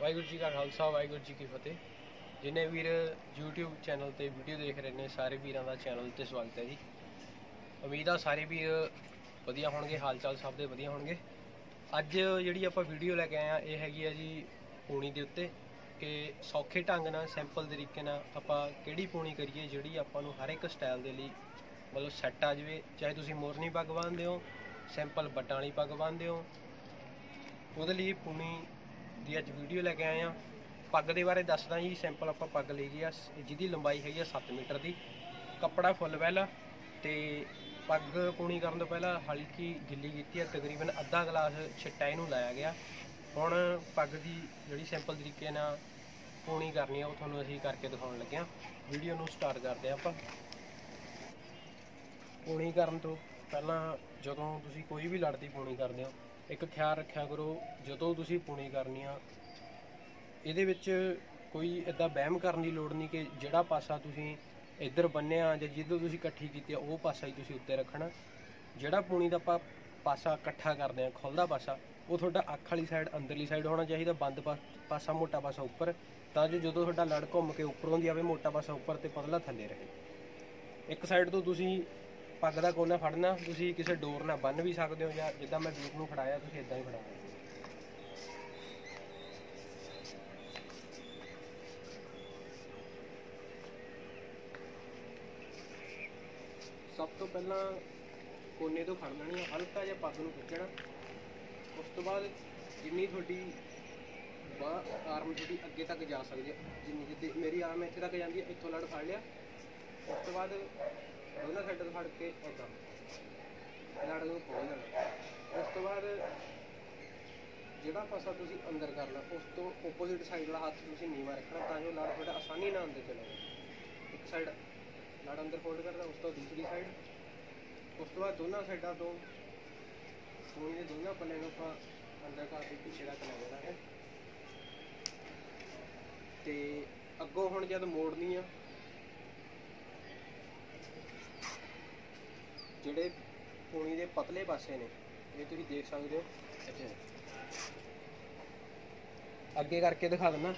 ਵਾਹਿਗੁਰੂ ਜੀ ਕਾ ਖਾਲਸਾ, ਵਾਹਿਗੁਰੂ ਜੀ ਕੀ ਫਤਿਹ। ਜਿਨੇ ਵੀਰ YouTube ਚੈਨਲ ਤੇ ਵੀਡੀਓ ਦੇਖ ਰਹੇ ਨੇ, ਸਾਰੇ ਵੀਰਾਂ ਦਾ ਚੈਨਲ ਤੇ ਸਵਾਗਤ ਹੈ ਜੀ। ਉਮੀਦ ਆ ਸਾਰੇ ਵੀਰ ਵਧੀਆ ਹੋਣਗੇ ਹਾਲ ਚਾਲ ਸਭ ਦੇ ਵਧੀਆ ਹੋਣਗੇ। ਅੱਜ ਜਿਹੜੀ ਆਪਾਂ ਵੀਡੀਓ ਲੈ ਕੇ ਆਏ ਆ, ਇਹ ਹੈਗੀ ਆ ਜੀ ਪੂਣੀ ਦੇ ਉੱਤੇ ਕਿ ਸੌਖੇ ਢੰਗ ਨਾਲ ਸਿੰਪਲ ਤਰੀਕੇ ਨਾਲ ਆਪਾਂ ਕਿਹੜੀ ਪੂਣੀ ਕਰੀਏ, ਜਿਹੜੀ ਆਪਾਂ ਨੂੰ ਹਰ ਇੱਕ ਸਟਾਈਲ ਦੇ ਲਈ ਮਤਲਬ ਸੈੱਟ ਆ ਜਾਵੇ। ਚਾਹੇ ਤੁਸੀਂ ਮੋਰਨੀ ਪੱਗ ਬੰਨ੍ਹਦੇ ਹੋ ਸਿੰਪਲ ਬੱਟਾਂ ਵਾਲੀ ਪੱਗ ਬੰਨ੍ਹਦੇ ਹੋ ਉਹਦੇ ਲਈ ਪੂਣੀ ਦੀ ਅੱਜ ਵੀਡੀਓ ਲੈ ਕੇ ਆਏ ਆ ਪੱਗ ਦੇ ਬਾਰੇ ਦੱਸਦਾ ਜੀ ਸਿੰਪਲ ਆਪਾਂ ਪੱਗ ਲਈ ਗਈ ਆ। ਜਿਹਦੀ ਲੰਬਾਈ ਹੈਗੀ ਆ 7 ਮੀਟਰ ਦੀ। ਕੱਪੜਾ ਫੁੱਲ ਵੈਲ ਤੇ ਪੱਗ ਪੂਣੀ ਕਰਨ ਤੋਂ ਪਹਿਲਾਂ ਹਲਕੀ ਗਿੱਲੀ ਕੀਤੀ ਆ, ਤਕਰੀਬਨ ਅੱਧਾ ਗਲਾਸ ਛਿੱਟਾ ਇਹਨੂੰ ਲਾਇਆ ਗਿਆ। ਹੁਣ ਪੱਗ ਦੀ ਜਿਹੜੀ ਸਿੰਪਲ ਤਰੀਕੇ ਨਾਲ ਪੂਣੀ ਕਰਨੀ ਆ, ਉਹ ਤੁਹਾਨੂੰ ਅਸੀਂ ਕਰਕੇ ਦਿਖਾਉਣ ਲੱਗੇ ਆ ਵੀਡੀਓ ਨੂੰ ਸਟਾਰਟ ਕਰਦੇ ਆ ਆਪਾਂ। ਪੂਣੀ ਕਰਨ ਤੋਂ ਪਹਿਲਾਂ ਜਦੋਂ ਤੁਸੀਂ ਕੋਈ ਵੀ ਲੜਦੀ ਪੂਣੀ ਕਰਦੇ ਹੋ ਇੱਕ ਖਿਆਲ ਰੱਖਿਆ ਕਰੋ, ਜਦੋਂ ਤੁਸੀਂ ਪੁਣੀ ਕਰਨੀ ਆ, ਇਹਦੇ ਵਿੱਚ ਕੋਈ ਇਦਾਂ ਵਹਿਮ ਕਰਨ ਦੀ ਲੋੜ ਨਹੀਂ ਕਿ ਜਿਹੜਾ ਪਾਸਾ ਤੁਸੀਂ ਇੱਧਰ ਬੰਨਿਆ ਜਾਂ ਜਿੱਦੋਂ ਤੁਸੀਂ ਇਕੱਠੀ ਕੀਤੀ ਆ, ਉਹ ਪਾਸਾ ਹੀ ਤੁਸੀਂ ਉੱਤੇ ਰੱਖਣਾ। ਜਿਹੜਾ ਪੁਣੀ ਦਾ ਆਪਾਂ ਪਾਸਾ ਇਕੱਠਾ ਕਰਦੇ ਆ ਖੁੱਲਦਾ ਪਾਸਾ, ਉਹ ਤੁਹਾਡਾ ਅੱਖ ਵਾਲੀ ਸਾਈਡ ਅੰਦਰਲੀ ਸਾਈਡ ਹੋਣਾ ਚਾਹੀਦਾ, ਬੰਦ ਪਾ- ਪਾਸਾ ਮੋਟਾ ਪਾਸਾ ਉੱਪਰ। ਤਾਂ ਜੋ ਜਦੋਂ ਤੁਹਾਡਾ ਲੜ ਘੁੰਮ ਕੇ ਉੱਪਰੋਂ ਦੀ ਆਵੇ, ਮੋਟਾ ਪਾਸਾ ਉੱਪਰ ਤੇ ਪਤਲਾ ਥੱਲੇ ਰਹੇ। ਇੱਕ ਸਾਈਡ ਤੋਂ ਤੁਸੀਂ ਪੱਗ ਦਾ ਕੋਨਾ ਫੜਨਾ, ਤੁਸੀਂ ਕਿਸੇ ਡੋਰ ਨਾਲ ਬੰਨ ਵੀ ਸਕਦੇ ਹੋ ਜਾਂ ਜਿੱਦਾਂ ਮੈਂ ਵੀਰ ਨੂੰ ਫੜਾਇਆ, ਤੁਸੀਂ ਇਦਾਂ ਹੀ ਫੜਾ ਸਭ ਤੋਂ ਪਹਿਲਾਂ ਕੋਨੇ ਤੋਂ ਫੜ ਲੈਣੀ ਹਲਕਾ ਜਿਹਾ ਪੱਗ ਨੂੰ ਖਿੱਚਣਾ। ਉਸ ਤੋਂ ਬਾਅਦ ਜਿੰਨੀ ਤੁਹਾਡੀ ਬਾਹ ਆਰਮ ਤੁਹਾਡੀ ਅੱਗੇ ਤੱਕ ਜਾ ਸਕਦੀ ਹੈ, ਜਿੰਨੀ ਜਿੱਦੀ ਮੇਰੀ ਆਰਮ ਇੱਥੇ ਤੱਕ ਜਾਂਦੀ ਹੈ, ਇੱਥੋਂ ਲੜ ਫੜ ਲਿਆ। ਉਸ ਤੋਂ ਬਾਅਦ ਦੋਨਾਂ ਸਾਈਡਾਂ ਤੋਂ ਫੜ ਕੇ ਇੱਦਾਂ ਲੜ ਨੂੰ ਖੋਲ ਲੈਣਾ ਉਸ ਤੋਂ ਬਾਅਦ ਜਿਹੜਾ ਪਾਸਾ ਤੁਸੀਂ ਅੰਦਰ ਕਰਨਾ ਉਸ ਤੋਂ ਆਪੋਜ਼ਿਟ ਸਾਈਡ ਵਾਲਾ ਹੱਥ ਤੁਸੀਂ ਨੀਵਾ ਰੱਖਣਾ ਤਾਂ ਜੋ ਲੜ ਤੁਹਾਡਾ ਆਸਾਨੀ ਨਾਲ ਅੰਦਰ ਚਲੇ ਇੱਕ ਸਾਈਡ ਲੜ ਅੰਦਰ ਫੋਲਡ ਕਰਨਾ ਉਸ ਤੋਂ ਦੂਸਰੀ ਸਾਈਡ ਉਸ ਤੋਂ ਬਾਅਦ ਦੋਨਾਂ ਸਾਈਡਾਂ ਤੋਂ ਸੂਈ ਦੇ ਦੋਨਾਂ ਪੱਲੇ ਨੂੰ ਆਪਾਂ ਅੰਦਰ ਕਰਕੇ ਪਿੱਛੇ ਤੱਕ ਲੈ ਜਾਣਾ ਹੈ। ਤੇ ਅੱਗੋਂ ਹੁਣ ਜਦ ਮੋੜਨੀ ਆ ਜਿਹੜੇ ਪੂਣੀ ਦੇ ਪਤਲੇ ਪਾਸੇ ਨੇ, ਇਹ ਤੁਸੀਂ ਦੇਖ ਸਕਦੇ ਹੋ। ਅੱਗੇ ਕਰਕੇ ਦਿਖਾ ਦਿੰਦਾ।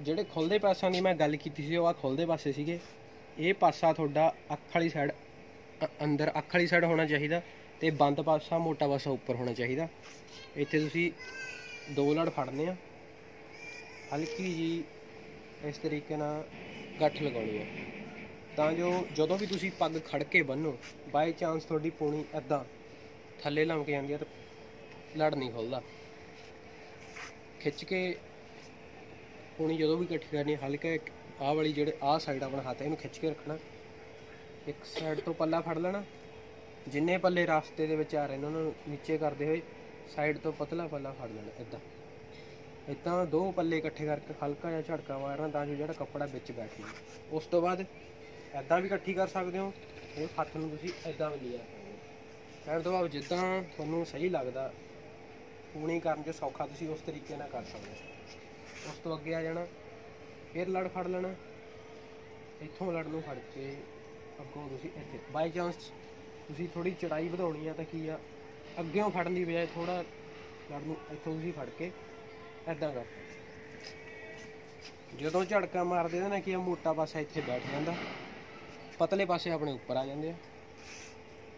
ਜਿਹੜੇ ਖੁੱਲਦੇ ਪਾਸਿਆਂ ਦੀ ਮੈਂ ਗੱਲ ਕੀਤੀ ਸੀ, ਉਹ ਆ ਖੁੱਲਦੇ ਪਾਸੇ ਸੀਗੇ। ਇਹ ਪਾਸਾ ਤੁਹਾਡਾ ਅੱਖ ਵਾਲੀ ਸਾਈਡ ਅੰਦਰ ਅੱਖ ਵਾਲੀ ਸਾਈਡ ਹੋਣਾ ਚਾਹੀਦਾ ਤੇ ਬੰਦ ਪਾਸਾ ਮੋਟਾ ਪਾਸਾ ਉੱਪਰ ਹੋਣਾ ਚਾਹੀਦਾ। ਇੱਥੇ ਤੁਸੀਂ ਦੋ ਲੜ ਫੜਨੇ ਆ। ਹਲਕੀ ਜੀ ਇਸ ਤਰੀਕੇ ਨਾਲ ਗੱਠ ਲਗਾਉਣੀ ਆ। ਤਾਂ ਜੋ ਜਦੋਂ ਵੀ ਤੁਸੀਂ ਪੱਗ ਖੜ ਕੇ ਬੰਨੋ ਬਾਈ ਚਾਂਸ ਤੁਹਾਡੀ ਪੂਣੀ ਐਦਾਂ ਥੱਲੇ ਲਮਕ ਜਾਂਦੀ ਹੈ ਤਾਂ ਲੜ ਨਹੀਂ ਖੁੱਲਦਾ। ਖਿੱਚ ਕੇ ਪੂਣੀ ਜਦੋਂ ਵੀ ਇਕੱਠੀ ਕਰਨੀ, ਹਲਕਾ ਇੱਕ ਆਹ ਵਾਲੀ ਜਿਹੜੇ ਆਹ ਸਾਈਡ ਆਪਣਾ ਹੱਥ ਹੈ ਇਹਨੂੰ ਖਿੱਚ ਕੇ ਰੱਖਣਾ। ਇੱਕ ਸਾਈਡ ਤੋਂ ਪੱਲਾ ਫੜ ਲੈਣਾ। ਜਿੰਨੇ ਪੱਲੇ ਰਾਸਤੇ ਦੇ ਵਿੱਚ ਆ ਰਹੇ ਨੇ, ਉਹਨਾਂ ਨੂੰ ਨੀਚੇ ਕਰਦੇ ਹੋਏ ਸਾਈਡ ਤੋਂ ਪਤਲਾ ਪੱਲਾ ਫੜ ਲੈਣਾ ਇਦਾਂ ਇਦਾਂ ਦੋ ਪੱਲੇ ਇਕੱਠੇ ਕਰਕੇ ਹਲਕਾ ਜਿਹਾ ਝਟਕਾ ਮਾਰਨਾ ਤਾਂ ਜੋ ਜਿਹੜਾ ਕੱਪੜਾ ਵਿੱਚ ਬੈਠ ਜਾਵੇ। ਉਸ ਤੋਂ ਬਾਅਦ ਐਦਾਂ ਵੀ ਇਕੱਠੀ ਕਰ ਸਕਦੇ ਹੋ? ਇਹ ਹੱਥ ਨੂੰ ਤੁਸੀਂ ਐਦਾਂ ਵੀ ਲਿਆ ਸਕਦੇ। ਹੋ ਕਹਿਣ ਤੋਂ ਬਾਅਦ ਜਿੱਦਾਂ ਤੁਹਾਨੂੰ ਸਹੀ ਲੱਗਦਾ ਪੂਣੀ ਕਰਨ 'ਚ ਸੌਖਾ ਤੁਸੀਂ ਉਸ ਤਰੀਕੇ ਨਾਲ ਕਰ ਸਕਦੇ ਹੋ। ਉਸ ਤੋਂ ਅੱਗੇ ਆ ਜਾਣਾ, ਫਿਰ ਲੜ ਫੜ ਲੈਣਾ। ਇੱਥੋਂ ਲੜ ਨੂੰ ਫੜ ਕੇ ਅੱਗੋਂ ਤੁਸੀਂ ਇੱਥੇ। ਬਾਈ ਚਾਂਸ ਤੁਸੀਂ ਥੋੜੀ ਚੜਾਈ ਵਧਾਉਣੀ ਆ ਤਾਂ ਕੀ ਆ? ਅੱਗੇੋਂ ਫੜਨ ਦੀ ਬਜਾਏ ਥੋੜਾ ਲੜ ਨੂੰ ਇੱਥੋਂ ਤੁਸੀਂ ਫੜ ਕੇ ਐਦਾਂ ਕਰ। ਜਦੋਂ ਝੜਕਾ ਮਾਰਦੇ ਨਾ ਕੀ ਆ ਮੋਟਾ ਪਾਸਾ ਇੱਥੇ ਬੈਠ ਜਾਂਦਾ ਪਤਲੇ ਪਾਸੇ ਆਪਣੇ ਉੱਪਰ ਆ ਜਾਂਦੇ ਆ।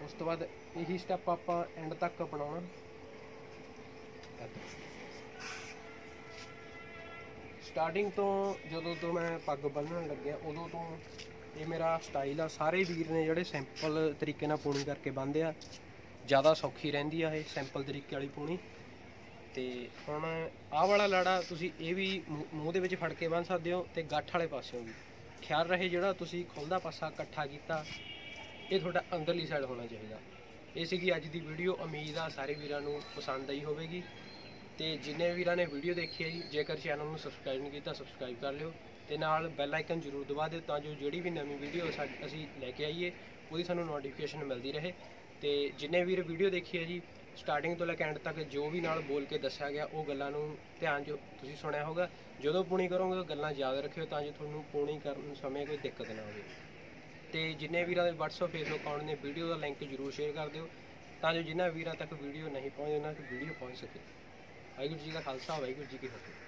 ਉਸ ਤੋਂ ਬਾਅਦ ਇਹੀ ਸਟੈਪ ਆਪਾਂ ਐਂਡ ਤੱਕ ਅਪਣਾਉਣਾ। ਸਟਾਰਟਿੰਗ ਤੋਂ ਜਦੋਂ ਤੋਂ ਮੈਂ ਪੱਗ ਬੰਨਣ ਲੱਗਿਆ, ਉਦੋਂ ਤੋਂ ਇਹ ਮੇਰਾ ਸਟਾਈਲ ਆ। ਸਾਰੇ ਵੀਰ ਨੇ ਜਿਹੜੇ ਸਿੰਪਲ ਤਰੀਕੇ ਨਾਲ ਪੂਣੀ ਕਰਕੇ ਬੰਨਦੇ ਆ, ਜ਼ਿਆਦਾ ਸੌਖੀ ਰਹਿੰਦੀ ਆ ਇਹ ਸਿੰਪਲ ਤਰੀਕੇ ਵਾਲੀ ਪੂਣੀ। ਤੇ ਹੁਣ ਆਹ ਵਾਲਾ ਲਾੜਾ ਤੁਸੀਂ ਇਹ ਵੀ ਮੂੰਹ ਦੇ ਵਿੱਚ ਫੜ ਕੇ ਬੰਨ ਸਕਦੇ ਹੋ ਤੇ ਗੱਠ ਵਾਲੇ ਪਾਸਿਓਂ ਵੀ। ਖਿਆਲ ਰਹੇ ਜਿਹੜਾ ਤੁਸੀਂ ਖੁੱਲਦਾ ਪਾਸਾ ਇਕੱਠਾ ਕੀਤਾ, ਇਹ ਤੁਹਾਡਾ ਅੰਦਰਲੀ ਸਾਈਡ ਹੋਣਾ ਚਾਹੀਦਾ। ਇਹ ਸੀਗੀ ਅੱਜ ਦੀ ਵੀਡੀਓ ਉਮੀਦ ਆ ਸਾਰੇ ਵੀਰਾਂ ਨੂੰ ਪਸੰਦ ਆਈ ਹੋਵੇਗੀ। ਤੇ ਜਿੰਨੇ ਵੀਰਾਂ ਨੇ ਵੀਡੀਓ ਦੇਖੀ ਹੈ ਜੀ, ਜੇਕਰ ਚੈਨਲ ਨੂੰ ਸਬਸਕ੍ਰਾਈਬ ਨਹੀਂ ਕੀਤਾ ਸਬਸਕ੍ਰਾਈਬ ਕਰ ਲਿਓ। ਤੇ ਨਾਲ ਬੈਲ ਆਈਕਨ ਜ਼ਰੂਰ ਦਬਾ ਦਿਓ ਤਾਂ ਜੋ ਜਿਹੜੀ ਵੀ ਨਵੀਂ ਵੀਡੀਓ ਅਸੀਂ ਲੈ ਕੇ ਆਈਏ, ਉਹਦੀ ਸਾਨੂੰ ਨੋਟੀਫਿਕੇਸ਼ਨ ਮਿਲਦੀ ਰਹੇ। ਤੇ ਜਿੰਨੇ ਵੀਰ ਵੀਡੀਓ ਦੇਖੀ ਹੈ ਜੀ ਸਟਾਰਟਿੰਗ ਤੋਂ ਲੈ ਕੇ ਐਂਡ ਤੱਕ ਜੋ ਵੀ ਨਾਲ ਬੋਲ ਕੇ ਦੱਸਿਆ ਗਿਆ, ਉਹ ਗੱਲਾਂ ਨੂੰ ਧਿਆਨ ਜੋ ਤੁਸੀਂ ਸੁਣਿਆ ਹੋਗਾ ਜਦੋਂ ਪੂਣੀ ਕਰੋਗੇ ਉਹ ਗੱਲਾਂ ਯਾਦ ਰੱਖਿਓ ਤਾਂ ਜੋ ਤੁਹਾਨੂੰ ਪੂਣੀ ਕਰਨ ਸਮੇਂ ਕੋਈ ਦਿੱਕਤ ਨਾ ਆਵੇ ਤੇ ਜਿੰਨੇ ਵੀਰਾਂ ਦੇ WhatsApp, Facebook ਅਕਾਊਂਟ ਨੇ ਵੀਡੀਓ ਦਾ ਲਿੰਕ ਜਰੂਰ ਸ਼ੇਅਰ ਕਰ ਦਿਓ, ਤਾਂ ਜੋ ਜਿਨ੍ਹਾਂ ਵੀਰਾਂ ਤੱਕ ਵੀਡੀਓ ਨਹੀਂ ਪਹੁੰਚਦੀ ਉਹਨਾਂ ਤੱਕ ਵੀਡੀਓ ਪਹੁੰਚ ਸਕੇ। ਵਾਹਿਗੁਰੂ ਜੀ ਦਾ ਖਾਲਸਾ, ਵਾਹਿਗੁਰੂ ਜੀ ਕੀ ਫਤਿਹ।